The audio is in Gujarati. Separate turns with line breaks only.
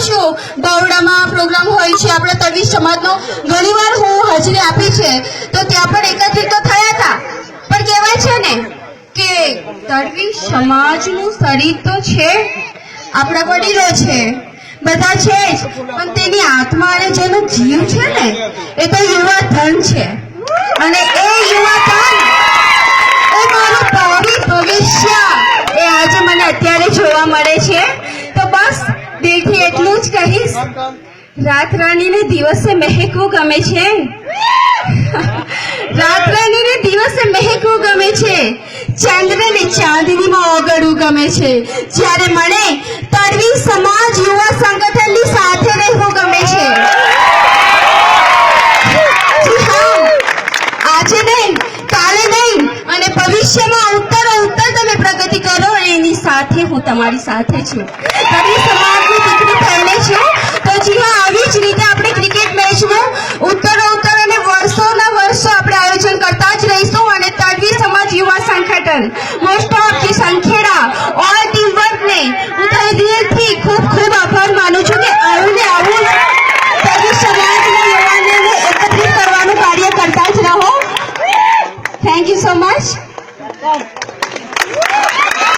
છું. બરોડામાં પ્રોગ્રામ હોય છે. આપણા તડવી સમાજનો ઘણીવાર હું હાજરી આપી છે. તો ત્યાં પણ એકત્રિત તો થયા હતા. પણ કહેવાય છે ને કે તડવી સમાજનું શરીર તો છે. આપણા વડીલો છે. બધા છે જ. પણ તેની આત્મા અને જેનો જીવ છે ને, એ તો યુવા ધન છે. અને એ યુવા ધન, એ મારું ભાવિ ભવિષ્ય. એ આજે મને અત્યારે જોવા મળે છે. કહીશ રાત રાણીને દિવસે મહેકવું ગમે છે? રાત રાણીને દિવસે મહેકવું ગમે છે? ચંદ્રને ચાંદનીમાં ઓગળવું ગમે છે? જ્યારે મને તરવી સમાજ યુવા સંગઠનની સાથે રહેવું ગમે છે. આજે નહીં કાલે નહીં અને ભવિષ્યમાં ઉત્તર ઉત્તર તમે પ્રગતિ કરો એની સાથે હું તમારી સાથે છું. તરવી સમાજની कारण मोस्ट ऑफ की संखेड़ा और टीम वर्क ने હું તહે દિલથી ખૂબ ખૂબ આભાર માનું છું કે આવું ને આવું તમે સમાજના યુવાનોને એકત્રિત કરવાનું કાર્ય કરતા જ રહો. Thank you so much